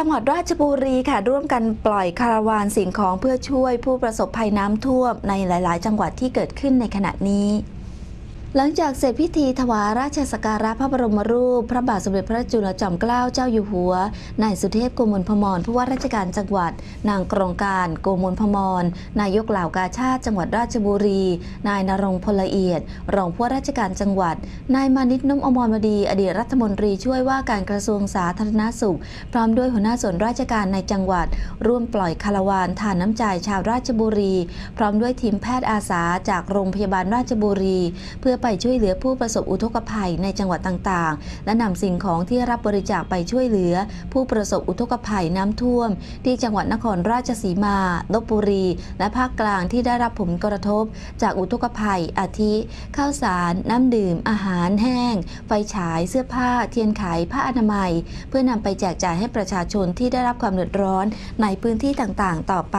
จังหวัดราชบุรีค่ะ ร่วมกันปล่อยคาราวานสิ่งของเพื่อช่วยผู้ประสบภัยน้ำท่วมในหลาย ๆ จังหวัดที่เกิดขึ้นในขณะนี้ หลังจากเสร็จพิธีถวายราชสักการะพระบรมรูป พระบาทสมเด็จพระจุลจอมเกล้าเจ้าอยู่หัว นายสุเทพโกมลพมรผู้ว่าราชการจังหวัด นางกรงการโกมลพมร นายกเหล่ากาชาติจังหวัดราชบุรี นายนรงพลละเอียด รองผู้ว่าราชการจังหวัด นายมานิตนุ่มอมรวดี อดีตรัฐมนตรีช่วยว่าการกระทรวงสาธารณสุข พร้อมด้วยหัวหน้าส่วนราชการในจังหวัด ร่วมปล่อยคาราวานทานน้ำใจชาวราชบุรี พร้อมด้วยทีมแพทย์อาสาจากโรงพยาบาลราชบุรี เพื่ออไปช่วยเหลือผู้ประสบอุทกภัยในจังหวัดต่างๆ และนำสิ่งของที่รับบริจาคไปช่วยเหลือ ผู้ประสบอุทกภัยน้ำท่วม ที่จังหวัดนครราชสีมาลบบุรี และภาคกลางที่ได้รับผลกระทบ จากอุทกภัย อาทิ ข้าวสาร น้ำดื่ม อาหารแห้ง ไฟฉาย เสื้อผ้า เทียนไขผ้าอนามัย เพื่อนำไปแจกจ่ายให้ประชาชนที่ได้รับความเดือดร้อนในพื้นที่ต่างๆ ต่อไป